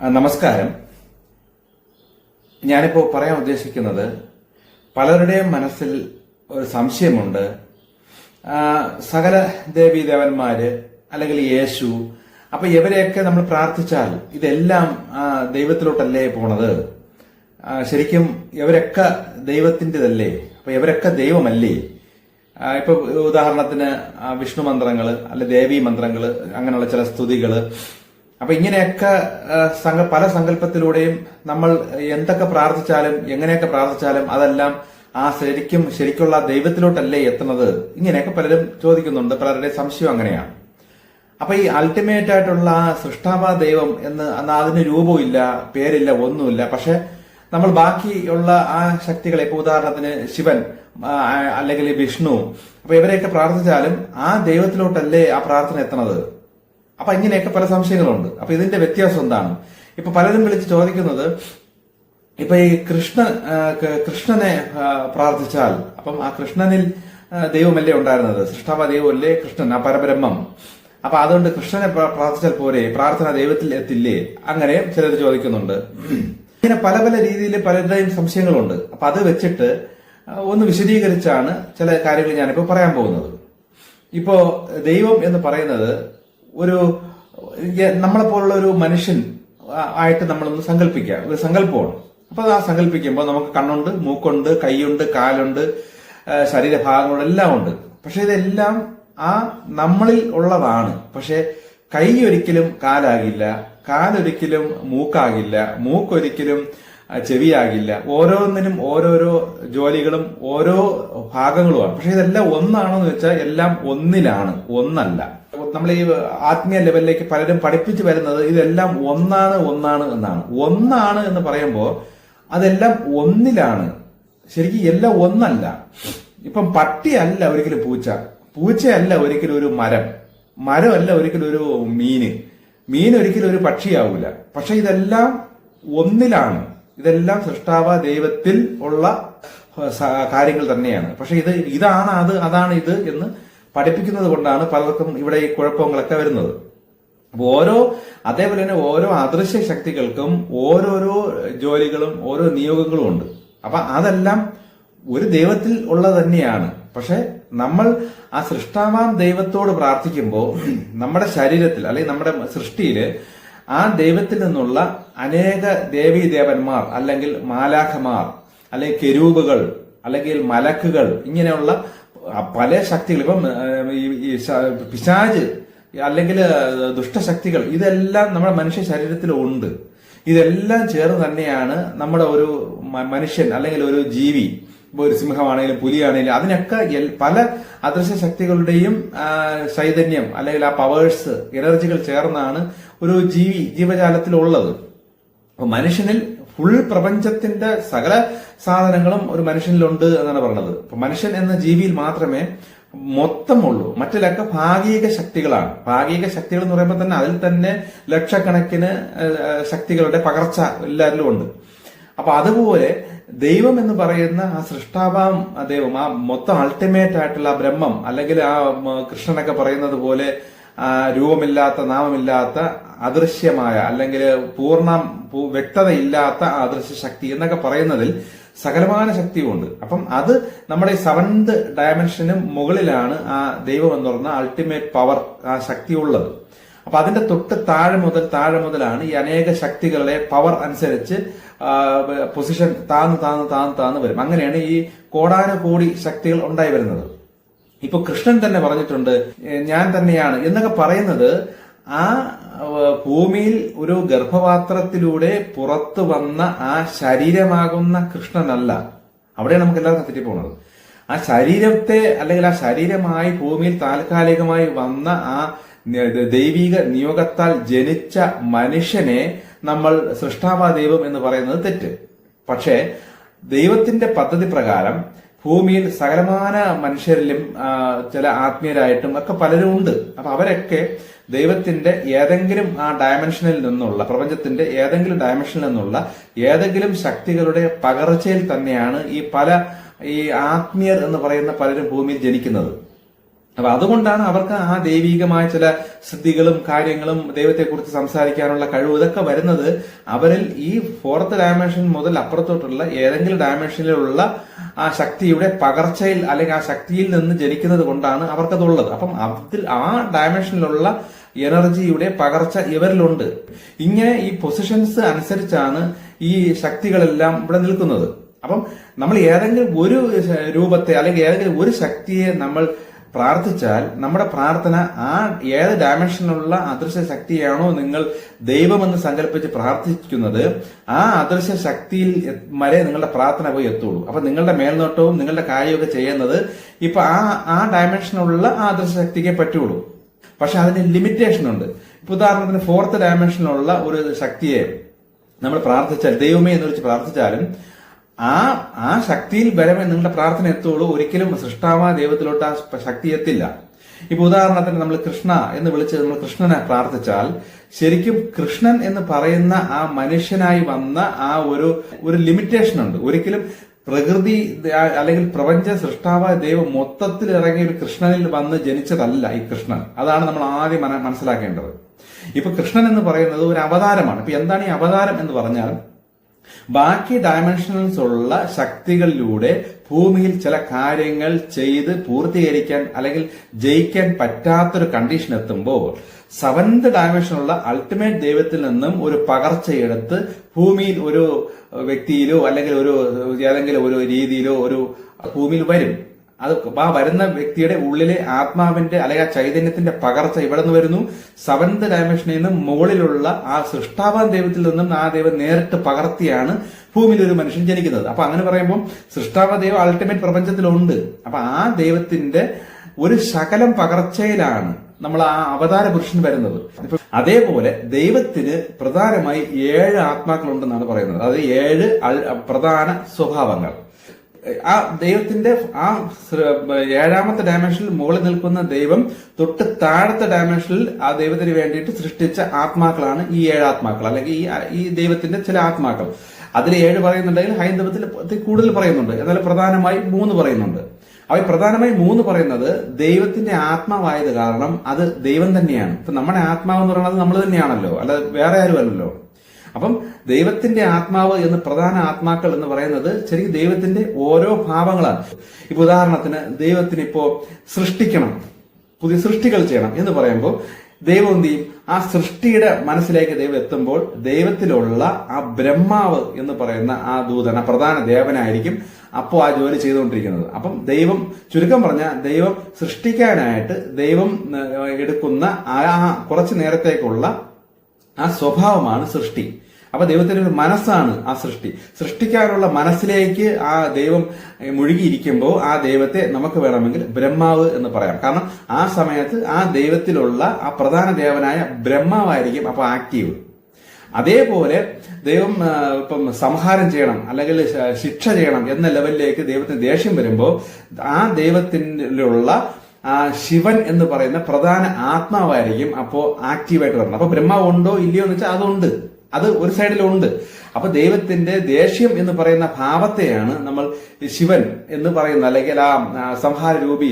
നമസ്കാരം. ഞാനിപ്പോൾ പറയാൻ ഉദ്ദേശിക്കുന്നത് പലരുടെയും മനസ്സിൽ ഒരു സംശയമുണ്ട്. സകല ദേവീ ദേവന്മാര് അല്ലെങ്കിൽ യേശു അപ്പൊ ഇവരെയൊക്കെ നമ്മൾ പ്രാർത്ഥിച്ചാൽ ഇതെല്ലാം ദൈവത്തിലോട്ടല്ലേ പോണത്? ശരിക്കും ഇവരൊക്കെ ദൈവത്തിന്റെതല്ലേ? അപ്പൊ ഇവരൊക്കെ ദൈവമല്ലേ? ഇപ്പൊ ഉദാഹരണത്തിന് വിഷ്ണു മന്ത്രങ്ങൾ അല്ലെ ദേവീ മന്ത്രങ്ങൾ അങ്ങനെയുള്ള ചില സ്തുതികൾ അപ്പൊ ഇങ്ങനെയൊക്കെ പല സങ്കല്പത്തിലൂടെയും നമ്മൾ എന്തൊക്കെ പ്രാർത്ഥിച്ചാലും എങ്ങനെയൊക്കെ പ്രാർത്ഥിച്ചാലും അതെല്ലാം ആ ശരിക്കും ശരിക്കുള്ള ദൈവത്തിലോട്ടല്ലേ എത്തുന്നത്? ഇങ്ങനെയൊക്കെ പലരും ചോദിക്കുന്നുണ്ട്. പലരുടെ സംശയം അങ്ങനെയാണ്. അപ്പൊ ഈ അൾട്ടിമേറ്റ് ആയിട്ടുള്ള ആ സൃഷ്ടാവ ദൈവം എന്ന് എന്നാ അതിന് രൂപമില്ല പേരില്ല ഒന്നുമില്ല. പക്ഷെ നമ്മൾ ബാക്കിയുള്ള ആ ശക്തികളെ ഇപ്പൊ ഉദാഹരണത്തിന് ശിവൻ അല്ലെങ്കിൽ വിഷ്ണു അപ്പൊ ഇവരെയൊക്കെ പ്രാർത്ഥിച്ചാലും ആ ദൈവത്തിലോട്ടല്ലേ ആ പ്രാർത്ഥന എത്തണത്? അപ്പൊ ഇങ്ങനെയൊക്കെ പല സംശയങ്ങളുണ്ട്. അപ്പൊ ഇതിന്റെ വ്യത്യാസം എന്താണ്? ഇപ്പൊ പലരും വിളിച്ച് ചോദിക്കുന്നത് ഇപ്പൊ ഈ കൃഷ്ണ കൃഷ്ണനെ പ്രാർത്ഥിച്ചാൽ അപ്പം ആ കൃഷ്ണനിൽ ദൈവമല്ലേ ഉണ്ടായിരുന്നത്? സൃഷ്ടാവ ദൈവമല്ലേ കൃഷ്ണൻ ആ പരബ്രഹ്മം. അപ്പൊ അതുകൊണ്ട് കൃഷ്ണനെ പ്രാർത്ഥിച്ചാൽ പോരെ പ്രാർത്ഥന ദൈവത്തിൽ എത്തില്ലേ? അങ്ങനെ ചിലർ ചോദിക്കുന്നുണ്ട്. ഇങ്ങനെ പല പല രീതിയിൽ പലരുടെയും സംശയങ്ങളുണ്ട്. അപ്പൊ അത് വെച്ചിട്ട് ഒന്ന് വിശദീകരിച്ചാണ് ചില കാര്യങ്ങൾ ഞാനിപ്പോ പറയാൻ പോകുന്നത്. ഇപ്പോ ദൈവം എന്ന് പറയുന്നത് ഒരു നമ്മളെ പോലുള്ള ഒരു മനുഷ്യൻ ആയിട്ട് നമ്മളൊന്ന് സങ്കല്പിക്കുക. ഒരു സങ്കല്പമാണ്. അപ്പൊ ആ സങ്കല്പിക്കുമ്പോൾ നമുക്ക് കണ്ണുണ്ട് മൂക്കുണ്ട് കൈയുണ്ട് കാലുണ്ട് എല്ലാം ഉണ്ട്. പക്ഷെ ഇതെല്ലാം ആ നമ്മളിൽ ഉള്ളതാണ്. പക്ഷെ കൈ ഒരിക്കലും കാലാകില്ല കാലൊരിക്കലും മൂക്കാകില്ല മൂക്കൊരിക്കലും ചെവിയാകില്ല. ഓരോന്നിനും ഓരോരോ ജോലികളും ഓരോ ഭാഗങ്ങളുമാണ്. പക്ഷെ ഇതെല്ലാം ഒന്നാണെന്ന് വെച്ചാൽ എല്ലാം ഒന്നിലാണ്. ഒന്നല്ല. നമ്മൾ ഈ ആത്മീയ ലെവലിലേക്ക് പലരും പഠിപ്പിച്ചു വരുന്നത് ഇതെല്ലാം ഒന്നാണ് ഒന്നാണ് എന്നാണ്. ഒന്നാണ് എന്ന് പറയുമ്പോൾ അതെല്ലാം ഒന്നിലാണ്. ശരിക്കും എല്ലാം ഒന്നല്ല. ഇപ്പം പട്ടിയല്ല ഒരിക്കലും പൂച്ച. പൂച്ചയല്ല ഒരിക്കലും ഒരു മരം. മരമല്ല ഒരിക്കലും ഒരു മീന്. മീൻ ഒരിക്കലും ഒരു പക്ഷിയാവൂല. പക്ഷെ ഇതെല്ലാം ഒന്നിലാണ്. ഇതെല്ലാം സൃഷ്ടാവ ദൈവത്തിൽ ഉള്ള കാര്യങ്ങൾ തന്നെയാണ്. പക്ഷെ ഇത് ഇതാണ് അത് അതാണ് ഇത് എന്ന് പഠിപ്പിക്കുന്നത് കൊണ്ടാണ് പലർക്കും ഇവിടെ ഈ കുഴപ്പങ്ങളൊക്കെ വരുന്നത്. അപ്പൊ ഓരോ അതേപോലെ തന്നെ ഓരോ അദൃശ്യ ശക്തികൾക്കും ഓരോരോ ജോലികളും ഓരോ നിയോഗങ്ങളും ഉണ്ട്. അപ്പൊ അതെല്ലാം ഒരു ദൈവത്തിൽ ഉള്ളത് തന്നെയാണ്. പക്ഷെ നമ്മൾ ആ സൃഷ്ടാവാം ദൈവത്തോട് പ്രാർത്ഥിക്കുമ്പോൾ നമ്മുടെ ശരീരത്തിൽ അല്ലെങ്കിൽ നമ്മുടെ സൃഷ്ടിയിൽ ആ ദൈവത്തിൽ നിന്നുള്ള അനേക ദേവീ ദേവന്മാർ അല്ലെങ്കിൽ മാലാഖമാർ അല്ലെങ്കിൽ കെരൂബുകൾ അല്ലെങ്കിൽ മലക്കുകൾ ഇങ്ങനെയുള്ള പല ശക്തികൾ ഇപ്പം ഈ- പിശാജ് അല്ലെങ്കിൽ ദുഷ്ടശക്തികൾ ഇതെല്ലാം നമ്മുടെ മനുഷ്യ ശരീരത്തിൽ ഉണ്ട്. ഇതെല്ലാം ചേർന്ന് തന്നെയാണ് നമ്മുടെ ഒരു മനുഷ്യൻ അല്ലെങ്കിൽ ഒരു ജീവി ഇപ്പൊ ഒരു സിംഹമാണെങ്കിലും പുലിയാണെങ്കിലും അതിനൊക്കെ പല അദൃശ്യ ശക്തികളുടെയും ചൈതന്യം അല്ലെങ്കിൽ ആ പവേഴ്സ് എനർജികൾ ചേർന്നാണ് ഒരു ജീവി ജീവജാലത്തിലുള്ളത്. അപ്പൊ മനുഷ്യനിൽ ഫുൾ പ്രപഞ്ചത്തിന്റെ സകല സാധനങ്ങളും ഒരു മനുഷ്യനിലുണ്ട് എന്നാണ് പറഞ്ഞത്. അപ്പൊ മനുഷ്യൻ എന്ന ജീവിയിൽ മാത്രമേ മൊത്തമുള്ളൂ. മറ്റിലൊക്കെ ഭാഗിക ശക്തികളാണ്. ഭാഗിക ശക്തികൾ എന്ന് പറയുമ്പോൾ തന്നെ അതിൽ തന്നെ ലക്ഷക്കണക്കിന് ശക്തികളുടെ പകർച്ച എല്ലാവരിലും ഉണ്ട്. അപ്പൊ അതുപോലെ ദൈവം എന്ന് പറയുന്ന ആ സൃഷ്ടാവാം ദൈവം ആ മൊത്തം അൾട്ടിമേറ്റ് ആയിട്ടുള്ള ബ്രഹ്മം അല്ലെങ്കിൽ ആ കൃഷ്ണനൊക്കെ പറയുന്നത് പോലെ രൂപമില്ലാത്ത നാമമില്ലാത്ത അദൃശ്യമായ അല്ലെങ്കിൽ പൂർണ വ്യക്തതയില്ലാത്ത അദൃശ്യ ശക്തി എന്നൊക്കെ പറയുന്നതിൽ സകലമാന ശക്തിയുമുണ്ട്. അപ്പം അത് നമ്മുടെ സെവൻത് ഡയമെൻഷനും മുകളിലാണ് ആ ദൈവം എന്ന് പറഞ്ഞ അൾട്ടിമേറ്റ് പവർ ആ ശക്തി ഉള്ളത് അപ്പൊ അതിന്റെ തൊട്ട് താഴെ മുതൽ താഴെ മുതലാണ് ഈ അനേക ശക്തികളുടെ പവർ അനുസരിച്ച് പൊസിഷൻ താന്ന് താന്ന് താന്ന് താന്ന് വരും. അങ്ങനെയാണ് ഈ കോടാനുകോടി ശക്തികൾ ഉണ്ടായി വരുന്നത്. ഇപ്പൊ കൃഷ്ണൻ തന്നെ പറഞ്ഞിട്ടുണ്ട് ഞാൻ തന്നെയാണ് എന്നൊക്കെ പറയുന്നത് ആ ഭൂമിയിൽ ഒരു ഗർഭപാത്രത്തിലൂടെ പുറത്തു വന്ന ആ ശരീരമാകുന്ന കൃഷ്ണനല്ല. അവിടെയാണ് നമുക്ക് എല്ലാവർക്കും തെറ്റിപ്പോണത്. ആ ശരീരത്തെ അല്ലെങ്കിൽ ആ ശരീരമായി ഭൂമിയിൽ താൽക്കാലികമായി വന്ന ആ ദൈവിക നിയോഗത്താൽ ജനിച്ച മനുഷ്യനെ നമ്മൾ സൃഷ്ടാവാ ദൈവം എന്ന് പറയുന്നത് തെറ്റ്. പക്ഷേ ദൈവത്തിന്റെ പദ്ധതി പ്രകാരം ഭൂമിയിൽ സകലമാന മനുഷ്യരിലും ചില ആത്മീയരായിട്ടും ഒക്കെ പലരും ഉണ്ട്. അപ്പൊ അവരൊക്കെ ദൈവത്തിന്റെ ഏതെങ്കിലും ആ ഡയമെൻഷനിൽ നിന്നുള്ള പ്രപഞ്ചത്തിന്റെ ഏതെങ്കിലും ഡയമെൻഷനിൽ നിന്നുള്ള ഏതെങ്കിലും ശക്തികളുടെ പകർച്ചയിൽ തന്നെയാണ് ഈ പല ഈ ആത്മീയർ എന്ന് പറയുന്ന പലരും ഭൂമിയിൽ ജനിക്കുന്നത്. അപ്പൊ അതുകൊണ്ടാണ് അവർക്ക് ആ ദൈവീകമായ ചില സിദ്ധികളും കാര്യങ്ങളും ദൈവത്തെക്കുറിച്ച് സംസാരിക്കാനുള്ള കഴിവ് ഇതൊക്കെ വരുന്നത്. അവരിൽ ഈ ഫോർത്ത് ഡയമെൻഷൻ മുതൽ അപ്പുറത്തോട്ടുള്ള ഏതെങ്കിലും ഡയമെൻഷനിലുള്ള ആ ശക്തിയുടെ പകർച്ചയിൽ അല്ലെങ്കിൽ ആ ശക്തിയിൽ നിന്ന് ജനിക്കുന്നത് കൊണ്ടാണ് അവർക്കതുള്ളത്. അപ്പം അതിൽ ആ ഡയമെൻഷനിലുള്ള എനർജിയുടെ പകർച്ച ഇവരിലുണ്ട്. ഇങ്ങനെ ഈ പൊസിഷൻസ് അനുസരിച്ചാണ് ഈ ശക്തികളെല്ലാം ഇവിടെ നിൽക്കുന്നത്. അപ്പം നമ്മൾ ഏതെങ്കിലും ഒരു രൂപത്തെ അല്ലെങ്കിൽ ഏതെങ്കിലും ഒരു ശക്തിയെ നമ്മൾ പ്രാർത്ഥിച്ചാൽ നമ്മുടെ പ്രാർത്ഥന ആ ഏത് ഡയമെൻഷനിലുള്ള അദൃശ്യ ശക്തിയാണോ നിങ്ങൾ ദൈവമെന്ന് സങ്കല്പിച്ച് പ്രാർത്ഥിക്കുന്നത് ആ അദൃശ്യ ശക്തിയിൽ വരെ നിങ്ങളുടെ പ്രാർത്ഥന പോയി എത്തുള്ളൂ. അപ്പൊ നിങ്ങളുടെ മേൽനോട്ടവും നിങ്ങളുടെ കാര്യമൊക്കെ ചെയ്യുന്നത് ഇപ്പൊ ആ ആ ഡയമെൻഷനിലുള്ള ആ അദൃശ്യ ശക്തിക്കേ പറ്റുള്ളൂ. പക്ഷെ അതിന് ലിമിറ്റേഷൻ ഉണ്ട്. ഇപ്പൊ ഉദാഹരണത്തിന് ഫോർത്ത് ഡയമെൻഷനിലുള്ള ഒരു ശക്തിയെ നമ്മൾ പ്രാർത്ഥിച്ചാൽ ദൈവമേ എന്ന് വെച്ച് പ്രാർത്ഥിച്ചാലും ആ ആ ശക്തിയിൽ ബലമേ നിങ്ങളുടെ പ്രാർത്ഥന എത്തുള്ളൂ. ഒരിക്കലും സൃഷ്ടാവ ദൈവത്തിലോട്ട് ആ ശക്തി എത്തില്ല. ഇപ്പൊ ഉദാഹരണത്തിന് നമ്മൾ കൃഷ്ണ എന്ന് വിളിച്ച് നമ്മൾ കൃഷ്ണനെ പ്രാർത്ഥിച്ചാൽ ശരിക്കും കൃഷ്ണൻ എന്ന് പറയുന്ന ആ മനുഷ്യനായി വന്ന ആ ഒരു ഒരു ലിമിറ്റേഷൻ ഉണ്ട്. ഒരിക്കലും പ്രകൃതി അല്ലെങ്കിൽ പ്രപഞ്ച സൃഷ്ടാവായ ദൈവം മൊത്തത്തിൽ ഇറങ്ങി ഒരു കൃഷ്ണനിൽ വന്ന് ജനിച്ചതല്ല ഈ കൃഷ്ണൻ. അതാണ് നമ്മൾ ആദ്യം മനസ്സിലാക്കേണ്ടത്. ഇപ്പൊ കൃഷ്ണൻ എന്ന് പറയുന്നത് ഒരു അവതാരമാണ്. ഇപ്പൊ എന്താണ് ഈ അവതാരം എന്ന് പറഞ്ഞാൽ ബാക്കി ഡയമെൻഷൻസ് ഉള്ള ശക്തികളിലൂടെ ഭൂമിയിൽ ചില കാര്യങ്ങൾ ചെയ്ത് പൂർത്തീകരിക്കാൻ അല്ലെങ്കിൽ ജയിക്കാൻ പറ്റാത്തൊരു കണ്ടീഷൻ എത്തുമ്പോൾ സെവന്ത് ഡയമെൻഷനുള്ള അൾട്ടിമേറ്റ് ദൈവത്തിൽ നിന്നും ഒരു പകർച്ചയെടുത്ത് ഭൂമിയിൽ ഒരു വ്യക്തിയിലോ അല്ലെങ്കിൽ ഒരു ഏതെങ്കിലും ഒരു രീതിയിലോ ഒരു ഭൂമിയിൽ വരും. അത് ആ വരുന്ന വ്യക്തിയുടെ ഉള്ളിലെ ആത്മാവിന്റെ അല്ലെങ്കിൽ ആ ചൈതന്യത്തിന്റെ പകർച്ച ഇവിടെ നിന്ന് വരുന്നു. സെവൻത് ഡയമെൻഷനിൽ നിന്നും മുകളിലുള്ള ആ സൃഷ്ടാവാൻ ദൈവത്തിൽ നിന്നും ആ ദൈവം നേരിട്ട് പകർത്തിയാണ് ഭൂമിയിൽ ഒരു മനുഷ്യൻ ജനിക്കുന്നത്. അപ്പൊ അങ്ങനെ പറയുമ്പോൾ സൃഷ്ടാവ ദൈവം അൾട്ടിമേറ്റ് പ്രപഞ്ചത്തിലുണ്ട്. അപ്പൊ ആ ദൈവത്തിന്റെ ഒരു ശകലം പകർച്ചയിലാണ് നമ്മൾ ആ അവതാര പുരുഷൻ വരുന്നത്. അതേപോലെ ദൈവത്തിന് പ്രധാനമായി ഏഴ് ആത്മാക്കളുണ്ടെന്നാണ് പറയുന്നത്. അത് ഏഴ് പ്രധാന സ്വഭാവങ്ങൾ. ആ ദൈവത്തിന്റെ ആ ഏഴാമത്തെ ഡയമെൻഷനിൽ മുകളിൽ നിൽക്കുന്ന ദൈവം തൊട്ട് താഴത്തെ ഡയമെൻഷനിൽ ആ ദൈവത്തിന് വേണ്ടിയിട്ട് സൃഷ്ടിച്ച ആത്മാക്കളാണ് ഈ ഏഴ് ആത്മാക്കൾ അല്ലെങ്കിൽ ഈ ഈ ദൈവത്തിന്റെ ചില ആത്മാക്കൾ. അതിൽ ഏഴ് പറയുന്നുണ്ടെങ്കിൽ ഹൈന്ദവത്തിൽ കൂടുതൽ പറയുന്നുണ്ട്. എന്നാൽ പ്രധാനമായി മൂന്ന് പറയുന്നുണ്ട്. അവ പ്രധാനമായി മൂന്ന് പറയുന്നത് ദൈവത്തിന്റെ ആത്മാവായത് കാരണം അത് ദൈവം തന്നെയാണ്. ഇപ്പൊ നമ്മുടെ ആത്മാവ് എന്ന് പറയുന്നത് നമ്മൾ തന്നെയാണല്ലോ അല്ലാതെ വേറെ ആരും അല്ലല്ലോ അപ്പം ദൈവത്തിന്റെ ആത്മാവ് എന്ന് പ്രധാന ആത്മാക്കൾ എന്ന് പറയുന്നത് ശരിക്കും ദൈവത്തിന്റെ ഓരോ ഭാവങ്ങളാണ്. ഇപ്പൊ ഉദാഹരണത്തിന് ദൈവത്തിന് ഇപ്പോ സൃഷ്ടിക്കണം പുതിയ സൃഷ്ടികൾ ചെയ്യണം എന്ന് പറയുമ്പോൾ ദൈവം എന്ത് ചെയ്യും? ആ സൃഷ്ടിയുടെ മനസ്സിലേക്ക് ദൈവം എത്തുമ്പോൾ ദൈവത്തിലുള്ള ആ ബ്രഹ്മാവ് എന്ന് പറയുന്ന ആ ദൂതൻ ആ പ്രധാന ദേവനായിരിക്കും അപ്പോൾ ആ ജോലി ചെയ്തുകൊണ്ടിരിക്കുന്നത്. അപ്പം ദൈവം ചുരുക്കം പറഞ്ഞാൽ ദൈവം സൃഷ്ടിക്കാനായിട്ട് ദൈവം എടുക്കുന്ന ആ കുറച്ച് നേരത്തേക്കുള്ള ആ സ്വഭാവമാണ് സൃഷ്ടി. അപ്പൊ ദൈവത്തിന് ഒരു മനസ്സാണ് ആ സൃഷ്ടി. സൃഷ്ടിക്കാനുള്ള മനസ്സിലേക്ക് ആ ദൈവം മുഴുകിയിരിക്കുമ്പോൾ ആ ദൈവത്തെ നമുക്ക് വേണമെങ്കിൽ ബ്രഹ്മാവ് എന്ന് പറയാം. കാരണം ആ സമയത്ത് ആ ദൈവത്തിലുള്ള ആ പ്രധാന ദേവനായ ബ്രഹ്മാവായിരിക്കും അപ്പൊ ആക്റ്റീവ്. അതേപോലെ ദൈവം ഇപ്പം സംഹാരം ചെയ്യണം അല്ലെങ്കിൽ ശിക്ഷ ചെയ്യണം എന്ന ലെവലിലേക്ക് ദൈവത്തിന് ദേഷ്യം വരുമ്പോൾ ആ ദൈവത്തിലുള്ള ആ ശിവൻ എന്ന് പറയുന്ന പ്രധാന ആത്മാവായിരിക്കും അപ്പോൾ ആക്റ്റീവായിട്ട് വരണം. അപ്പൊ ബ്രഹ്മാവ് ഉണ്ടോ ഇല്ലയോ എന്ന് വെച്ചാൽ അതുണ്ട്. അത് ഒരു സൈഡിലുണ്ട്. അപ്പൊ ദൈവത്തിന്റെ ദേഷ്യം എന്ന് പറയുന്ന ഭാവത്തെയാണ് നമ്മൾ ശിവൻ എന്ന് പറയുന്ന അല്ലെങ്കിൽ ആ സംഹാര രൂപി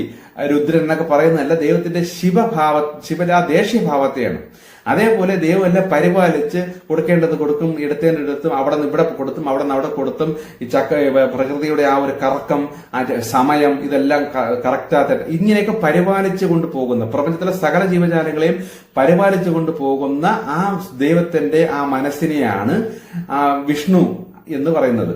രുദ്രൻ എന്നൊക്കെ പറയുന്നതല്ല ദൈവത്തിന്റെ ശിവഭാവ ശിവന്റെ ആ ദേഷ്യഭാവത്തെയാണ് അതേപോലെ ദൈവം എന്നെ പരിപാലിച്ച് കൊടുക്കേണ്ടത് കൊടുക്കും ഇടത്തേണ്ടിടത്തും അവിടെ നിന്ന് ഇവിടെ കൊടുത്തും അവിടെ നിന്ന് അവിടെ കൊടുത്തും. ഈ ചക്ക പ്രകൃതിയുടെ ആ ഒരു കറക്കം സമയം ഇതെല്ലാം കറക്റ്റാത്ത ഇങ്ങനെയൊക്കെ പരിപാലിച്ചു കൊണ്ട് പോകുന്ന പ്രപഞ്ചത്തിലെ സകല ജീവജാലങ്ങളെയും പരിപാലിച്ചു കൊണ്ട് പോകുന്ന ആ ദൈവത്തിന്റെ ആ മനസ്സിനെയാണ് വിഷ്ണു എന്ന് പറയുന്നത്.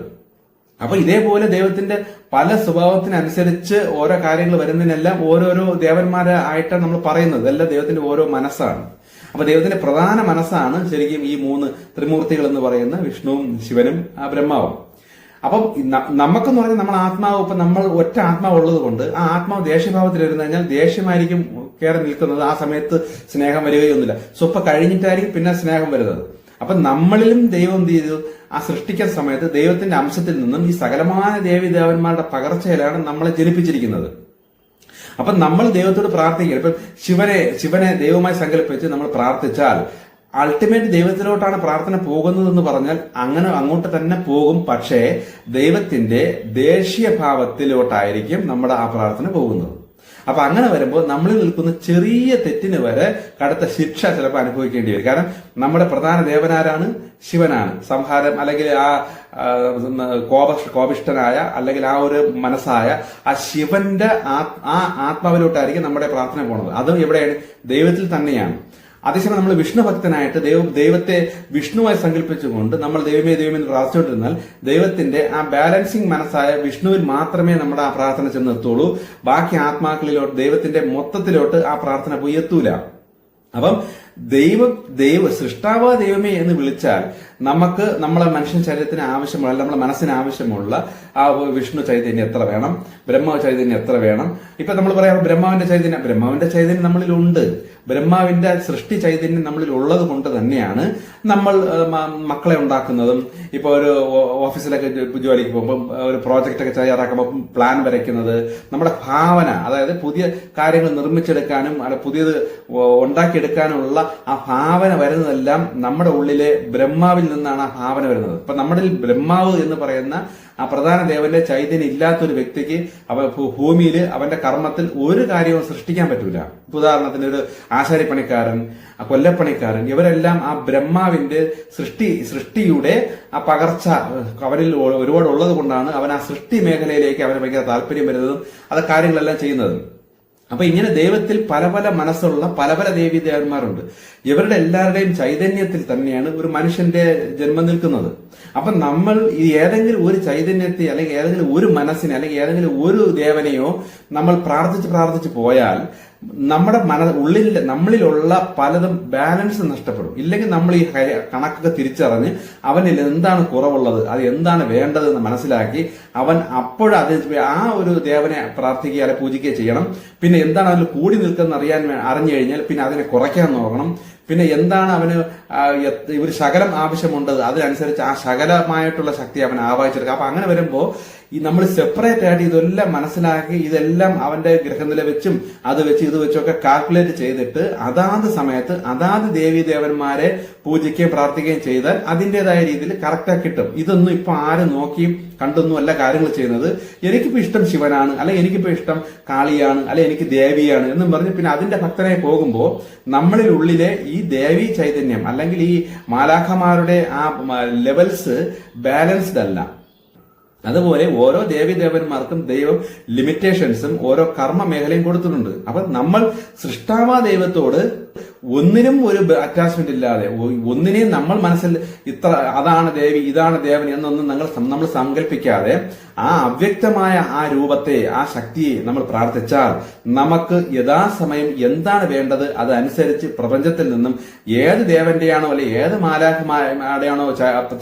അപ്പൊ ഇതേപോലെ ദൈവത്തിന്റെ പല സ്വഭാവത്തിനനുസരിച്ച് ഓരോ കാര്യങ്ങൾ വരുന്നതിനെല്ലാം ഓരോരോ ദേവന്മാരായിട്ടാണ് നമ്മൾ പറയുന്നത്. എല്ലാം ദൈവത്തിന്റെ ഓരോ മനസ്സാണ്. അപ്പൊ ദൈവത്തിന്റെ പ്രധാന മനസ്സാണ് ശരിക്കും ഈ മൂന്ന് ത്രിമൂർത്തികൾ എന്ന് പറയുന്ന വിഷ്ണുവും ശിവനും ബ്രഹ്മാവും. അപ്പം നമുക്കെന്ന് പറഞ്ഞാൽ നമ്മൾ ആത്മാവ് ഇപ്പൊ നമ്മൾ ഒറ്റ ആത്മാവ് ഉള്ളത് കൊണ്ട് ആ ആത്മാവ് ദേഷ്യഭാവത്തിൽ വരുന്നു കഴിഞ്ഞാൽ ദേഷ്യമായിരിക്കും കയറി നിൽക്കുന്നത്. ആ സമയത്ത് സ്നേഹം വരികയൊന്നുമില്ല. സ്വപ്പം കഴിഞ്ഞിട്ടായിരിക്കും പിന്നെ സ്നേഹം വരുന്നത്. അപ്പൊ നമ്മളിലും ദൈവം എന്ത് ചെയ്തു? ആ സൃഷ്ടിക്കുന്ന സമയത്ത് ദൈവത്തിന്റെ അംശത്തിൽ നിന്നും ഈ സകലമായ ദേവി ദേവന്മാരുടെ പകർച്ചയിലാണ് നമ്മളെ ജനിപ്പിച്ചിരിക്കുന്നത്. അപ്പൊ നമ്മൾ ദൈവത്തോട് പ്രാർത്ഥിക്കുക. ഇപ്പൊ ശിവനെ ശിവനെ ദൈവമായി സങ്കല്പിച്ച് നമ്മൾ പ്രാർത്ഥിച്ചാൽ അൾട്ടിമേറ്റ് ദൈവത്തിലോട്ടാണ് പ്രാർത്ഥന പോകുന്നതെന്ന് പറഞ്ഞാൽ അങ്ങനെ അങ്ങോട്ട് തന്നെ പോകും. പക്ഷേ ദൈവത്തിന്റെ ദേശീയ ഭാവത്തിലോട്ടായിരിക്കും നമ്മുടെ ആ പ്രാർത്ഥന പോകുന്നത്. അപ്പൊ അങ്ങനെ വരുമ്പോൾ നമ്മൾ നിൽക്കുന്ന ചെറിയ തെറ്റിന് വരെ കടുത്ത ശിക്ഷ ചിലപ്പോൾ അനുഭവിക്കേണ്ടി വരും. കാരണം നമ്മുടെ പ്രധാന ദേവനാരാണ്? ശിവനാണ്. സംഹാരം അല്ലെങ്കിൽ ആ കോപ കോപിഷ്ടനായ അല്ലെങ്കിൽ ആ ഒരു മനസ്സായ ആ ശിവന്റെ ആ ആത്മാവിലോട്ടായിരിക്കും നമ്മുടെ പ്രാർത്ഥന പോണത്. അതും എവിടെയാണ്? ദൈവത്തിൽ തന്നെയാണ്. അതേസമയം നമ്മൾ വിഷ്ണുഭക്തനായിട്ട് ദൈവം ദൈവത്തെ വിഷ്ണുവായി സങ്കല്പിച്ചുകൊണ്ട് നമ്മൾ ദൈവമേ ദൈവമേ എന്ന് പ്രാർത്ഥിച്ചുകൊണ്ടിരുന്നാൽ ദൈവത്തിന്റെ ആ ബാലൻസിങ് മനസ്സായ വിഷ്ണുവിൽ മാത്രമേ നമ്മുടെ ആ പ്രാർത്ഥന ചെന്നെത്തുള്ളൂ ബാക്കി ആത്മാക്കളിലോട്ട് ദൈവത്തിന്റെ മൊത്തത്തിലോട്ട് ആ പ്രാർത്ഥന പോയി എത്തൂല. അപ്പം ദൈവം ദൈവ സൃഷ്ടാവ ദൈവമേ എന്ന് വിളിച്ചാൽ നമുക്ക് നമ്മളെ മനുഷ്യ ശരീരത്തിന് ആവശ്യമുള്ള നമ്മളെ മനസ്സിന് ആവശ്യമുള്ള ആ വിഷ്ണു ചൈതന്യം എത്ര വേണം ബ്രഹ്മ ചൈതന്യം എത്ര വേണം. ഇപ്പൊ നമ്മൾ പറയാം ബ്രഹ്മാവിന്റെ ചൈതന്യം ബ്രഹ്മാവിന്റെ ചൈതന്യം നമ്മളിലുണ്ട്. ബ്രഹ്മാവിന്റെ സൃഷ്ടി ചൈതന്യം നമ്മളിൽ ഉള്ളത് കൊണ്ട് തന്നെയാണ് നമ്മൾ മക്കളെ ഉണ്ടാക്കുന്നതും. ഇപ്പൊ ഒരു ഓഫീസിലൊക്കെ ജോലിക്ക് പോകുമ്പോൾ ഒരു പ്രോജക്റ്റ് ഒക്കെ തയ്യാറാക്കുമ്പോൾ പ്ലാൻ വരയ്ക്കുന്നത് നമ്മുടെ ഭാവന അതായത് പുതിയ കാര്യങ്ങൾ നിർമ്മിച്ചെടുക്കാനും അല്ല പുതിയത് ഉണ്ടാക്കിയെടുക്കാനുമുള്ള ആ ഭാവന വരുന്നതെല്ലാം നമ്മുടെ ഉള്ളിലെ ബ്രഹ്മാവിൽ നിന്നാണ് ആ ഭാവന വരുന്നത്. ഇപ്പൊ നമ്മുടെ ബ്രഹ്മാവ് എന്ന് പറയുന്ന ആ പ്രധാന ദേവന്റെ ചൈതന്യം ഇല്ലാത്തൊരു വ്യക്തിക്ക് അവ ഭൂമിയിൽ അവന്റെ കർമ്മത്തിൽ ഒരു കാര്യവും സൃഷ്ടിക്കാൻ പറ്റൂല. ഉദാഹരണത്തിന് ഒരു ആശാരിപ്പണിക്കാരൻ കൊല്ലപ്പണിക്കാരൻ ഇവരെല്ലാം ആ ബ്രഹ്മാവിന്റെ സൃഷ്ടി സൃഷ്ടിയുടെ ആ പകർച്ച അവരിൽ ഒരുപാട് ഉള്ളത് കൊണ്ടാണ് അവൻ ആ സൃഷ്ടി മേഖലയിലേക്ക് അവന് ഭയങ്കര താല്പര്യം വരുന്നതും അത് കാര്യങ്ങളെല്ലാം ചെയ്യുന്നതും. അപ്പൊ ഇങ്ങനെ ദൈവത്തിൽ പല പല മനസ്സുള്ള പല പല ദേവീദേവന്മാരുണ്ട്. ഇവരുടെ എല്ലാവരുടെയും ചൈതന്യത്തിൽ തന്നെയാണ് ഒരു മനുഷ്യന്റെ ജന്മം നിൽക്കുന്നത്. അപ്പൊ നമ്മൾ ഈ ഏതെങ്കിലും ഒരു ചൈതന്യത്തെ അല്ലെങ്കിൽ ഏതെങ്കിലും ഒരു മനസ്സിനെ അല്ലെങ്കിൽ ഏതെങ്കിലും ഒരു ദേവനെയോ നമ്മൾ പ്രാർത്ഥിച്ച് പ്രാർത്ഥിച്ച് പോയാൽ നമ്മുടെ മന ഉള്ളിൽ നമ്മളിലുള്ള പലതും ബാലൻസ് നഷ്ടപ്പെടും. ഇല്ലെങ്കിൽ നമ്മൾ ഈ കണക്കൊക്കെ തിരിച്ചറിഞ്ഞ് അവനിൽ എന്താണ് കുറവുള്ളത് അത് എന്താണ് വേണ്ടത് എന്ന് മനസ്സിലാക്കി അവൻ അപ്പോഴത് ആ ഒരു ദേവനെ പ്രാർത്ഥിക്കുക അല്ലെ പൂജിക്കുക ചെയ്യണം. പിന്നെ എന്താണ് അതിൽ കൂടി നിൽക്കുന്ന അറിയാൻ അറിഞ്ഞു കഴിഞ്ഞാൽ പിന്നെ അതിനെ കുറയ്ക്കാൻ നോക്കണം പിന്നെ എന്താണ് അവന് ഒരു ശകലം ആവശ്യമുണ്ട് അതിനനുസരിച്ച് ആ ശകലമായിട്ടുള്ള ശക്തി അവൻ ആവാഹിച്ചെടുക്കുക അപ്പൊ അങ്ങനെ വരുമ്പോൾ ഈ നമ്മൾ സെപ്പറേറ്റ് ആയിട്ട് ഇതെല്ലാം മനസ്സിലാക്കി ഇതെല്ലാം അവന്റെ ഗ്രഹനില വെച്ചും അത് വെച്ച് ഇത് വെച്ചൊക്കെ കാൽക്കുലേറ്റ് ചെയ്തിട്ട് അതാത് സമയത്ത് അതാത് ദേവീ ദേവന്മാരെ പൂജിക്കുകയും പ്രാർത്ഥിക്കുകയും ചെയ്താൽ അതിന്റെതായ രീതിയിൽ കറക്റ്റായി കിട്ടും. ഇതൊന്നും ഇപ്പൊ ആരും നോക്കിയും കണ്ടൊന്നും അല്ല കാര്യങ്ങൾ ചെയ്യുന്നത്. എനിക്കിപ്പോ ഇഷ്ടം ശിവനാണ് അല്ലെ എനിക്കിപ്പോ ഇഷ്ടം കാളിയാണ് അല്ലെ എനിക്ക് ദേവിയാണ് എന്നും പറഞ്ഞ് പിന്നെ അതിന്റെ ഭക്തനായി പോകുമ്പോൾ നമ്മളിൽ ഉള്ളിലെ ഈ ദേവി ചൈതന്യം അല്ലെങ്കിൽ ഈ മാലാഖമാരുടെ ആ ലെവൽസ് ബാലൻസ്ഡ് അല്ല. അതുപോലെ ഓരോ ദേവിദേവന്മാർക്കും ദൈവം ലിമിറ്റേഷൻസും ഓരോ കർമ്മ മേഖലയും കൊടുത്തിട്ടുണ്ട്. അപ്പൊ നമ്മൾ സൃഷ്ടാവ ദൈവത്തോട് ഒന്നിനും ഒരു അറ്റാച്ച്മെന്റ് ഇല്ലാതെ ഒന്നിനെയും നമ്മൾ മനസ്സിൽ ഇത്ര അതാണ് ദേവി ഇതാണ് ദേവൻ എന്നൊന്നും നമ്മൾ നമ്മൾ സങ്കല്പിക്കാതെ ആ അവ്യക്തമായ ആ രൂപത്തെ ആ ശക്തിയെ നമ്മൾ പ്രാർത്ഥിച്ചാൽ നമുക്ക് യഥാസമയം എന്താണ് വേണ്ടത് അതനുസരിച്ച് പ്രപഞ്ചത്തിൽ നിന്നും ഏത് ദേവന്റെയാണോ അല്ലെ ഏത് മാലാഖമാടെയാണോ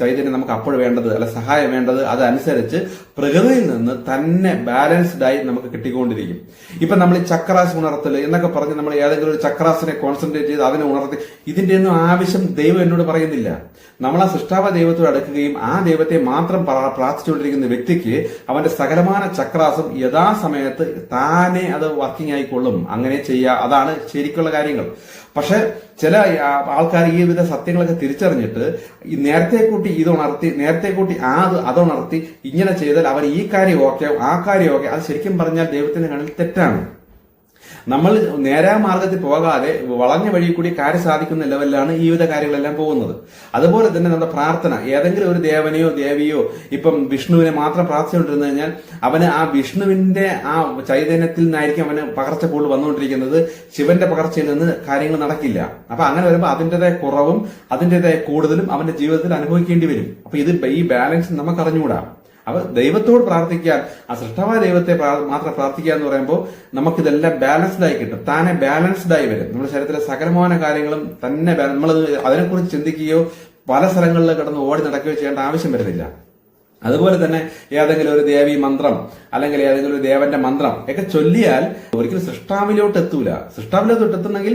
ചൈതന്യം നമുക്ക് അപ്പോൾ വേണ്ടത് അല്ലെ സഹായം വേണ്ടത് അതനുസരിച്ച് പ്രകൃതിയിൽ നിന്ന് തന്നെ ബാലൻസ്ഡായി നമുക്ക് കിട്ടിക്കൊണ്ടിരിക്കും. ഇപ്പൊ നമ്മൾ ചക്രാസ് ഉണർത്തൽ എന്നൊക്കെ പറഞ്ഞ് നമ്മൾ ഏതെങ്കിലും ഒരു ചക്രാസിനെ കോൺസെൻട്രേറ്റ് ചെയ്ത് അവനെ ഉണർത്തി. ഇതിന്റെ ഒന്നും ആവശ്യം ദൈവം എന്നോട് പറയുന്നില്ല. നമ്മൾ ആ സൃഷ്ടാവ ദൈവത്തോട് അടുക്കുകയും ആ ദൈവത്തെ മാത്രം പ്രാർത്ഥിച്ചുകൊണ്ടിരിക്കുന്ന വ്യക്തിക്ക് അവന്റെ സകലമാന ചക്രാസം യഥാസമയത്ത് താനെ അത് വർക്കിംഗ് ആയിക്കൊള്ളും. അങ്ങനെ ചെയ്യുക അതാണ് ശരിക്കുള്ള കാര്യങ്ങൾ. പക്ഷെ ചില ആൾക്കാർ ഈ വിധ സത്യങ്ങളൊക്കെ തിരിച്ചറിഞ്ഞിട്ട് ഈ നേരത്തെ കൂട്ടി ഇത് ഉണർത്തി നേരത്തെ കൂട്ടി ആ അത് ഉണർത്തി ഇങ്ങനെ ചെയ്താൽ അവർ ഈ കാര്യം ഓക്കെ ആ കാര്യം ഓക്കെ അത് ശരിക്കും പറഞ്ഞാൽ ദൈവത്തിന്റെ കണ്ണിൽ തെറ്റാണ്. നമ്മൾ നേരായ മാർഗത്തിൽ പോകാതെ വളഞ്ഞ വഴി കൂടി കാര്യം സാധിക്കുന്ന ലെവലിലാണ് ഈ വിധ കാര്യങ്ങളെല്ലാം പോകുന്നത്. അതുപോലെ തന്നെ നമ്മുടെ പ്രാർത്ഥന. ഏതെങ്കിലും ഒരു ദേവനെയോ ദേവിയോ ഇപ്പം വിഷ്ണുവിനെ മാത്രം പ്രാർത്ഥിച്ചുകൊണ്ടിരുന്നു കഴിഞ്ഞാൽ അവന് ആ വിഷ്ണുവിന്റെ ആ ചൈതന്യത്തിൽ നിന്നായിരിക്കും അവന് പകർച്ച കൂടുതൽ വന്നുകൊണ്ടിരിക്കുന്നത്. ശിവന്റെ പകർച്ചയിൽ നിന്ന് കാര്യങ്ങൾ നടക്കില്ല. അപ്പൊ അങ്ങനെ വരുമ്പോൾ അതിന്റെതായ കുറവും അതിന്റെതായ കൂടുതലും അവന്റെ ജീവിതത്തിൽ അനുഭവിക്കേണ്ടി വരും. അപ്പൊ ഇത് ഈ ബാലൻസ് നമുക്ക് അറിഞ്ഞുകൂടാ. അപ്പൊ ദൈവത്തോട് പ്രാർത്ഥിക്കാൻ ആ സൃഷ്ടമായ ദൈവത്തെ മാത്രം പ്രാർത്ഥിക്കുക എന്ന് പറയുമ്പോൾ നമുക്കിതെല്ലാം ബാലൻസ്ഡ് ആയി കിട്ടും. താനെ ബാലൻസ്ഡ് ആയി വരും. നമ്മുടെ ശരീരത്തിലെ സകലമായ കാര്യങ്ങളും തന്നെ നമ്മൾ അതിനെക്കുറിച്ച് ചിന്തിക്കുകയോ പല സ്ഥലങ്ങളിൽ കിടന്ന് ഓടി നടക്കുകയോ ചെയ്യേണ്ട ആവശ്യം വരുന്നില്ല. അതുപോലെ തന്നെ ഏതെങ്കിലും ഒരു ദേവി മന്ത്രം അല്ലെങ്കിൽ ഏതെങ്കിലും ഒരു ദേവന്റെ മന്ത്രം ഒക്കെ ചൊല്ലിയാൽ ഒരിക്കലും സൃഷ്ടാവിലോട്ട് എത്തൂല. സൃഷ്ടാവിലോട്ട് എത്തുന്നെങ്കിൽ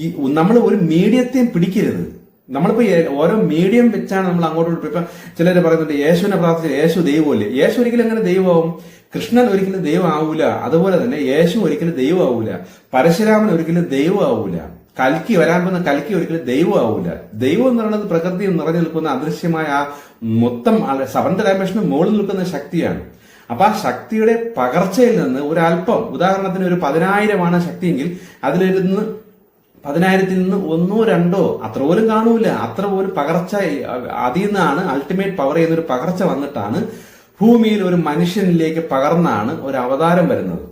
ഈ നമ്മൾ ഒരു മീഡിയത്തെയും പിടിക്കരുത്. നമ്മളിപ്പോ ഓരോ മീഡിയം വെച്ചാണ് നമ്മൾ അങ്ങോട്ട് ഇപ്പൊ ചിലർ പറയുന്നുണ്ട് യേശുവിനെ പ്രാർത്ഥിച്ച യേശു ദൈവമല്ലേ? യേശു ഒരിക്കലും അങ്ങനെ ദൈവമാവും? കൃഷ്ണൻ ഒരിക്കലും ദൈവം ആവൂല അതുപോലെ തന്നെ യേശു ഒരിക്കലും ദൈവം ആവൂല പരശുരാമൻ ഒരിക്കലും ദൈവം ആവൂല കൽക്കി വരാൻ പോകുന്ന കൽക്കി ഒരിക്കലും ദൈവം ആവൂല ദൈവം എന്ന് പറയുന്നത് പ്രകൃതി നിറഞ്ഞു നിൽക്കുന്ന അദൃശ്യമായ ആ മൊത്തം സവന്ത ഡയമെൻഷന് മുകളിൽ നിൽക്കുന്ന ശക്തിയാണ്. അപ്പൊ ആ ശക്തിയുടെ പകർച്ചയിൽ നിന്ന് ഒരല്പം ഉദാഹരണത്തിന് ഒരു പതിനായിരമാണ് ശക്തിയെങ്കിൽ അതിലിരുന്ന് പതിനായിരത്തിൽ നിന്ന് ഒന്നോ രണ്ടോ അത്ര പോലും കാണൂല. അത്ര പോലും പകർച്ച അതിൽ നിന്നാണ് അൾട്ടിമേറ്റ് പവർ ചെയ്യുന്ന ഒരു പകർച്ച വന്നിട്ടാണ് ഭൂമിയിൽ ഒരു മനുഷ്യനിലേക്ക് പകർന്നാണ് ഒരു അവതാരം വരുന്നത്.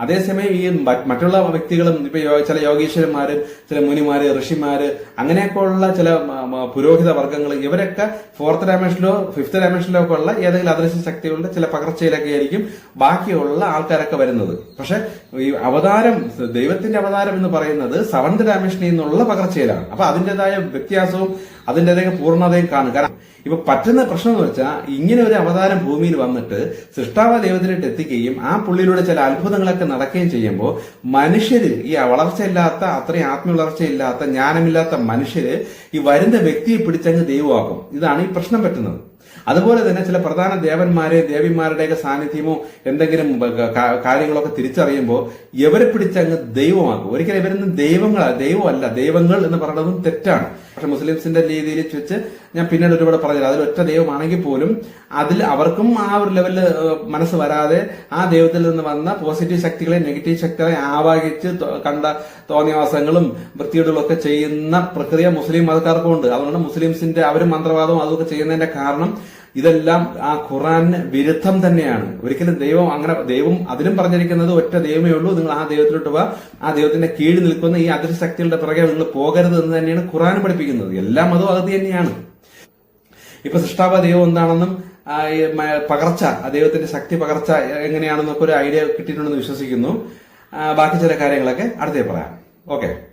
അതേസമയം ഈ മറ്റുള്ള വ്യക്തികളും ഇപ്പൊ ചില യോഗീശ്വരന്മാര് ചില മുനിമാര് ഋഷിമാര് അങ്ങനെയൊക്കെയുള്ള ചില മ- മ- പുരോഹിത വർഗങ്ങൾ ഇവരൊക്കെ ഫോർത്ത് ഡയമെൻഷനിലോ ഫിഫ്ത്ത് ഡയമെൻഷനിലോ ഒക്കെ ഉള്ള ഏതെങ്കിലും അദൃശ്യ ശക്തികളുടെ ചില പകർച്ചയിലൊക്കെ ആയിരിക്കും ബാക്കിയുള്ള ആൾക്കാരൊക്കെ വരുന്നത്. പക്ഷെ ഈ അവതാരം ദൈവത്തിന്റെ അവതാരം എന്ന് പറയുന്നത് സെവന്ത് ഡയമെൻഷനിൽ നിന്നുള്ള പകർച്ചയിലാണ്. അപ്പൊ അതിന്റേതായ വ്യത്യാസവും അതിന്റേതായ പൂർണതയും കാണും. കാരണം ഇപ്പൊ പറ്റുന്ന പ്രശ്നം എന്ന് വെച്ചാൽ ഇങ്ങനെ ഒരു അവതാരം ഭൂമിയിൽ വന്നിട്ട് സൃഷ്ടാവ ദൈവത്തിലേക്ക് എത്തിക്കുകയും ആ പുള്ളിയിലൂടെ ചില അത്ഭുതങ്ങളൊക്കെ നടക്കുകയും ചെയ്യുമ്പോൾ മനുഷ്യര് ഈ വളർച്ചയില്ലാത്ത അത്രയും ആത്മവളർച്ചയില്ലാത്ത ജ്ഞാനമില്ലാത്ത മനുഷ്യര് ഈ വരുന്ന വ്യക്തിയെ പിടിച്ചങ്ങ് ദൈവമാക്കും. ഇതാണ് ഈ പ്രശ്നം പറ്റുന്നത്. അതുപോലെ തന്നെ ചില പ്രധാന ദേവന്മാരെ ദേവിമാരുടെയൊക്കെ സാന്നിധ്യമോ എന്തെങ്കിലും കാര്യങ്ങളൊക്കെ തിരിച്ചറിയുമ്പോൾ ഇവരെ പിടിച്ചങ്ങ് ദൈവമാക്കും. ഒരിക്കലും ഇവരൊന്നും ദൈവങ്ങളാണ് ദൈവമല്ല. ദൈവങ്ങൾ എന്ന് പറയുന്നതും തെറ്റാണ്. പക്ഷെ മുസ്ലിംസിന്റെ രീതിയിൽ വെച്ച് ഞാൻ പിന്നീട് ഒരുപാട് പറഞ്ഞത് അതിൽ ഒറ്റ ദൈവമാണെങ്കിൽ പോലും അതിൽ അവർക്കും ആ ഒരു ലെവലിൽ മനസ്സ് വരാതെ ആ ദൈവത്തിൽ നിന്ന് വന്ന പോസിറ്റീവ് ശക്തികളെ നെഗറ്റീവ് ശക്തികളെ ആവാഹിച്ച് കണ്ട തോന്നിയവാസങ്ങളും വൃത്തികേടുകളും ഒക്കെ ചെയ്യുന്ന പ്രക്രിയ മുസ്ലിം മതക്കാർക്കും ഉണ്ട് അതുകൊണ്ട് മുസ്ലിംസിന്റെ അവരും മന്ത്രവാദവും അതൊക്കെ ചെയ്യുന്നതിന്റെ കാരണം ഇതെല്ലാം ആ ഖുറാന് വിരുദ്ധം തന്നെയാണ്. ഒരിക്കലും ദൈവം അങ്ങനെ ദൈവം അതിലും പറഞ്ഞിരിക്കുന്നത് ഒറ്റ ദൈവമേ ഉള്ളൂ. നിങ്ങൾ ആ ദൈവത്തിലോട്ട് വാ. ആ ദൈവത്തിന്റെ കീഴിൽ നിൽക്കുന്ന ഈ അതിർശക്തികളുടെ പിറകെ നിങ്ങൾ പോകരുത് എന്ന് തന്നെയാണ് ഖുറാൻ പഠിപ്പിക്കുന്നത്. എല്ലാ മതവും അത് തന്നെയാണ്. ഇപ്പൊ സൃഷ്ടാവ ദൈവം എന്താണെന്നും പകർച്ച ദൈവത്തിന്റെ ശക്തി പകർച്ച എങ്ങനെയാണെന്നൊക്കെ ഒരു ഐഡിയ കിട്ടിയിട്ടുണ്ടെന്ന് വിശ്വസിക്കുന്നു. ബാക്കി ചില കാര്യങ്ങളൊക്കെ അടുത്തേ പറയാം. ഓക്കെ.